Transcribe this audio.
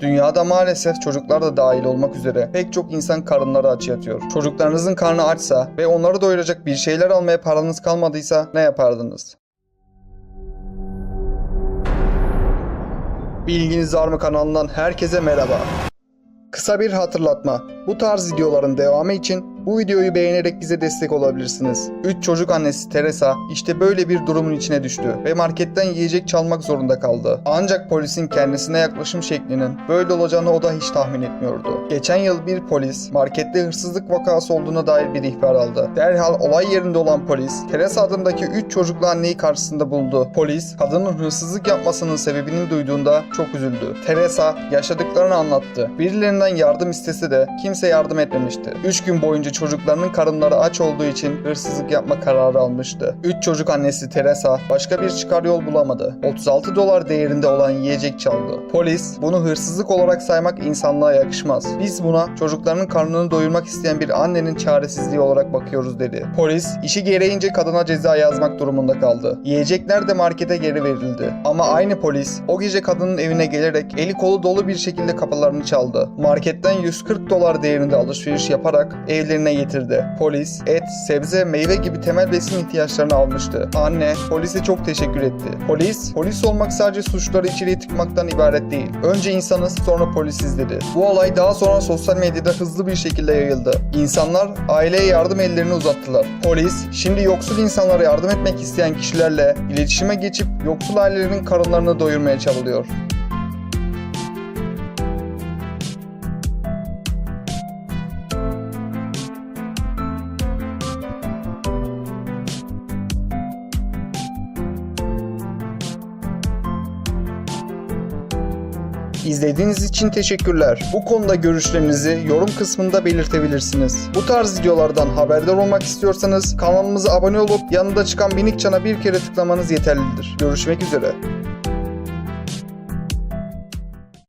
Dünyada maalesef çocuklar da dahil olmak üzere pek çok insan karınları aç yatıyor. Çocuklarınızın karnı açsa ve onları doyuracak bir şeyler almaya paranız kalmadıysa ne yapardınız? Bilginiz var mı kanalından herkese merhaba. Kısa bir hatırlatma. Bu tarz videoların devamı için bu videoyu beğenerek bize destek olabilirsiniz. 3 çocuk annesi Teresa işte böyle bir durumun içine düştü ve marketten yiyecek çalmak zorunda kaldı. Ancak polisin kendisine yaklaşım şeklinin böyle olacağını o da hiç tahmin etmiyordu. Geçen yıl bir polis markette hırsızlık vakası olduğuna dair bir ihbar aldı. Derhal olay yerinde olan polis Teresa adındaki 3 çocuklu anneyi karşısında buldu. Polis kadının hırsızlık yapmasının sebebini duyduğunda çok üzüldü. Teresa yaşadıklarını anlattı. Birilerinden yardım istese de kimse yardım etmemişti. 3 gün boyunca çocuklarının karınları aç olduğu için hırsızlık yapma kararı almıştı. 3 çocuk annesi Teresa başka bir çıkar yol bulamadı. 36 dolar değerinde olan yiyecek çaldı. Polis bunu hırsızlık olarak saymak insanlığa yakışmaz. Biz buna çocuklarının karnını doyurmak isteyen bir annenin çaresizliği olarak bakıyoruz dedi. Polis işi gereğince kadına ceza yazmak durumunda kaldı. Yiyecekler de markete geri verildi. Ama aynı polis o gece kadının evine gelerek eli kolu dolu bir şekilde kapılarını çaldı. Marketten 140 dolar değerinde alışveriş yaparak evlerine getirdi. Polis et, sebze, meyve gibi temel besin ihtiyaçlarını almıştı. Anne polise çok teşekkür etti. Polis, polis olmak sadece suçları içeriye tıkmaktan ibaret değil. Önce insanız sonra polisiz dedi. Bu olay daha sonra sosyal medyada hızlı bir şekilde yayıldı. İnsanlar aileye yardım ellerini uzattılar. Polis şimdi yoksul insanlara yardım etmek isteyen kişilerle iletişime geçip yoksul ailelerin karınlarını doyurmaya çabalıyor. İzlediğiniz için teşekkürler. Bu konuda görüşlerinizi yorum kısmında belirtebilirsiniz. Bu tarz videolardan haberdar olmak istiyorsanız kanalımıza abone olup yanında çıkan minik çana bir kere tıklamanız yeterlidir. Görüşmek üzere.